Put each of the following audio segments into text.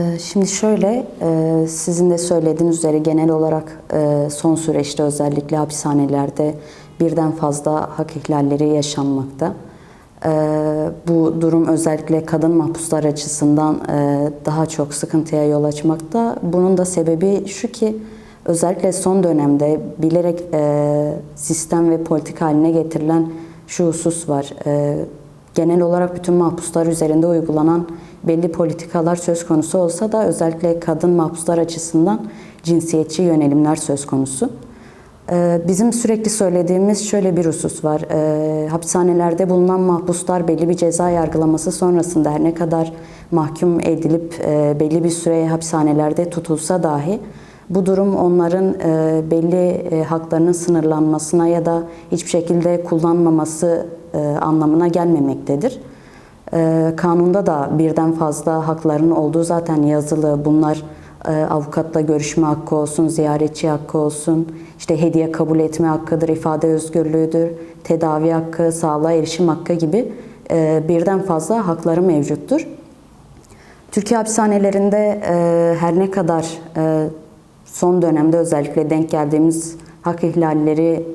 Ee, Şimdi şöyle, e, sizin de söylediğiniz üzere genel olarak e, son süreçte özellikle hapishanelerde birden fazla hak ihlalleri yaşanmakta. E, Bu durum özellikle kadın mahpuslar açısından e, daha çok sıkıntıya yol açmakta. Bunun da sebebi şu ki özellikle son dönemde bilerek sistem ve politik haline getirilen şu husus var. Genel olarak bütün mahpuslar üzerinde uygulanan belli politikalar söz konusu olsa da özellikle kadın mahpuslar açısından cinsiyetçi yönelimler söz konusu. Ee, Bizim sürekli söylediğimiz şöyle bir husus var. Ee, Hapishanelerde bulunan mahpuslar belli bir ceza yargılaması sonrasında her ne kadar mahkum edilip e, belli bir süre hapishanelerde tutulsa dahi bu durum onların e, belli e, haklarının sınırlanmasına ya da hiçbir şekilde kullanmaması anlamına gelmemektedir. E, Kanunda da birden fazla hakların olduğu zaten yazılı. Bunlar e, avukatla görüşme hakkı olsun, ziyaretçi hakkı olsun, işte hediye kabul etme hakkıdır, ifade özgürlüğüdür, tedavi hakkı, sağlığa erişim hakkı gibi e, birden fazla hakları mevcuttur. Türkiye hapishanelerinde e, her ne kadar son dönemde özellikle denk geldiğimiz hak ihlalleri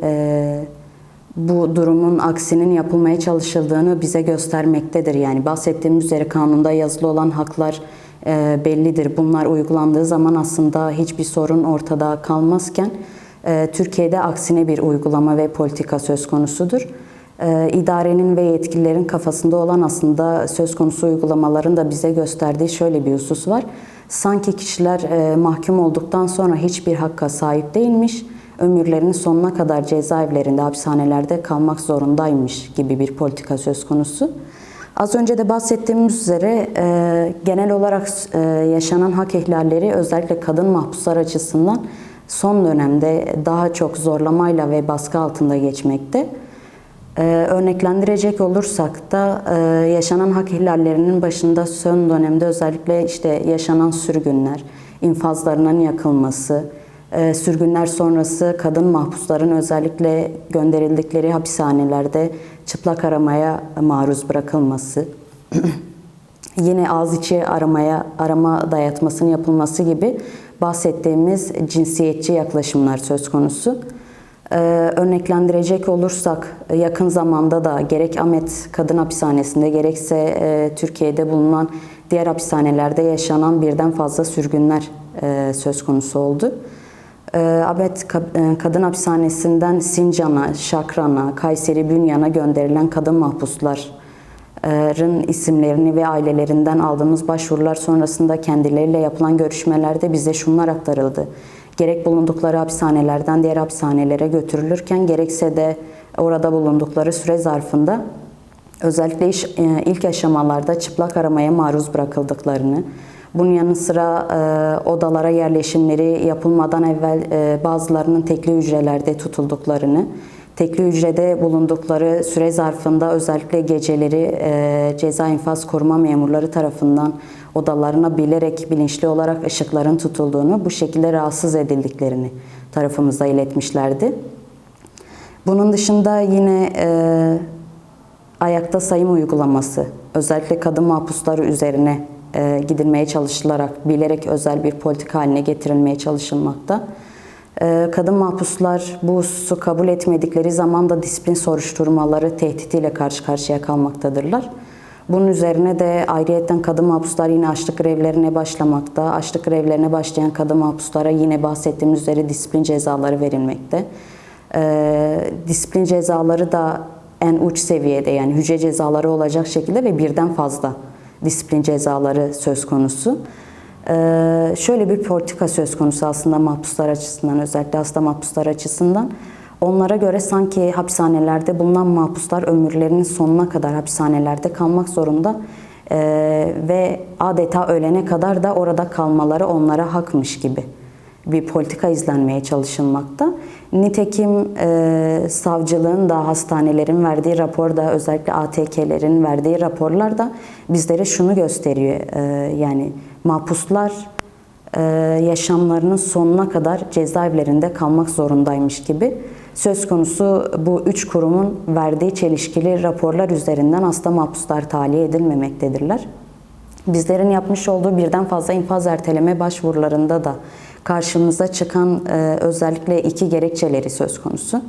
bu durumun aksinin yapılmaya çalışıldığını bize göstermektedir. Yani bahsettiğimiz üzere kanunda yazılı olan haklar e, bellidir. Bunlar uygulandığı zaman aslında hiçbir sorun ortada kalmazken e, Türkiye'de aksine bir uygulama ve politika söz konusudur. E, idarenin ve yetkililerin kafasında olan aslında söz konusu uygulamaların da bize gösterdiği şöyle bir husus var. Sanki kişiler e, mahkum olduktan sonra hiçbir hakka sahip değilmiş, ömürlerinin sonuna kadar cezaevlerinde, hapishanelerde kalmak zorundaymış gibi bir politika söz konusu. Az önce de bahsettiğimiz üzere e, genel olarak e, yaşanan hak ihlalleri özellikle kadın mahpuslar açısından son dönemde daha çok zorlamayla ve baskı altında geçmekte. Ee, örneklendirecek olursak da e, yaşanan hak ihlallerinin başında son dönemde özellikle işte yaşanan sürgünler, infazlarının yakılması, e, sürgünler sonrası kadın mahpusların özellikle gönderildikleri hapishanelerde çıplak aramaya maruz bırakılması, yine ağız içi aramaya arama dayatmasının yapılması gibi bahsettiğimiz cinsiyetçi yaklaşımlar söz konusu. Ee, örneklendirecek olursak yakın zamanda da gerek Ahmet Kadın Hapishanesi'nde gerekse e, Türkiye'de bulunan diğer hapishanelerde yaşanan birden fazla sürgünler e, söz konusu oldu. Ee, Ka- e, Kadın Hapishanesi'nden Sincan'a, Şakran'a, Kayseri Bünyan'a gönderilen kadın mahpusların isimlerini ve ailelerinden aldığımız başvurular sonrasında kendileriyle yapılan görüşmelerde bize şunlar aktarıldı. Gerek bulundukları hapishanelerden diğer hapishanelere götürülürken gerekse de orada bulundukları süre zarfında özellikle e, ilk aşamalarda çıplak aramaya maruz bırakıldıklarını, bunun yanı sıra e, odalara yerleşimleri yapılmadan evvel e, bazılarının tekli hücrelerde tutulduklarını, tekli hücrede bulundukları süre zarfında özellikle geceleri e, ceza infaz koruma memurları tarafından odalarına bilerek bilinçli olarak ışıkların tutulduğunu, bu şekilde rahatsız edildiklerini tarafımıza iletmişlerdi. Bunun dışında yine e, ayakta sayım uygulaması, özellikle kadın mahpusları üzerine e, gidilmeye çalışılarak, bilerek özel bir politika haline getirilmeye çalışılmakta. E, kadın mahpuslar bu hususu kabul etmedikleri zaman da disiplin soruşturmaları tehditiyle karşı karşıya kalmaktadırlar. Bunun üzerine de ayrıyetten kadın mahpuslar yine açlık grevlerine başlamakta. Açlık grevlerine başlayan kadın mahpuslara yine bahsettiğimiz üzere disiplin cezaları verilmekte. Ee, disiplin cezaları da en uç seviyede yani hücre cezaları olacak şekilde ve birden fazla disiplin cezaları söz konusu. Ee, şöyle bir politika söz konusu aslında mahpuslar açısından özellikle hasta mahpuslar açısından. Onlara göre sanki hapishanelerde bulunan mahpuslar ömürlerinin sonuna kadar hapishanelerde kalmak zorunda ee, ve adeta ölene kadar da orada kalmaları onlara hakmış gibi bir politika izlenmeye çalışılmakta. Nitekim e, savcılığın da hastanelerin verdiği raporda özellikle ATK'lerin verdiği raporlar da bizlere şunu gösteriyor. E, yani mahpuslar e, yaşamlarının sonuna kadar cezaevlerinde kalmak zorundaymış gibi. Söz konusu bu üç kurumun verdiği çelişkili raporlar üzerinden hasta mahpuslar tahliye edilmemektedirler. Bizlerin yapmış olduğu birden fazla infaz erteleme başvurularında da karşımıza çıkan e, özellikle iki gerekçeleri söz konusu.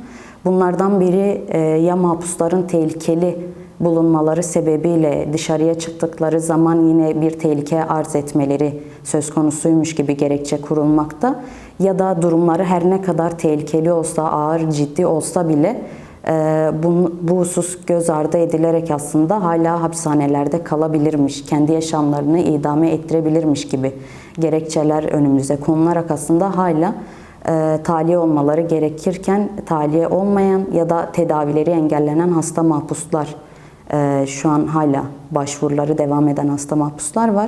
Bunlardan biri e, ya mahpusların tehlikeli bulunmaları sebebiyle dışarıya çıktıkları zaman yine bir tehlike arz etmeleri söz konusuymuş gibi gerekçe kurulmakta ya da durumları her ne kadar tehlikeli olsa, ağır, ciddi olsa bile e, bu, bu husus göz ardı edilerek aslında hala hapishanelerde kalabilirmiş, kendi yaşamlarını idame ettirebilirmiş gibi gerekçeler önümüze konularak aslında hala e, tahliye olmaları gerekirken tahliye olmayan ya da tedavileri engellenen hasta mahpuslar e, şu an hala başvuruları devam eden hasta mahpuslar var.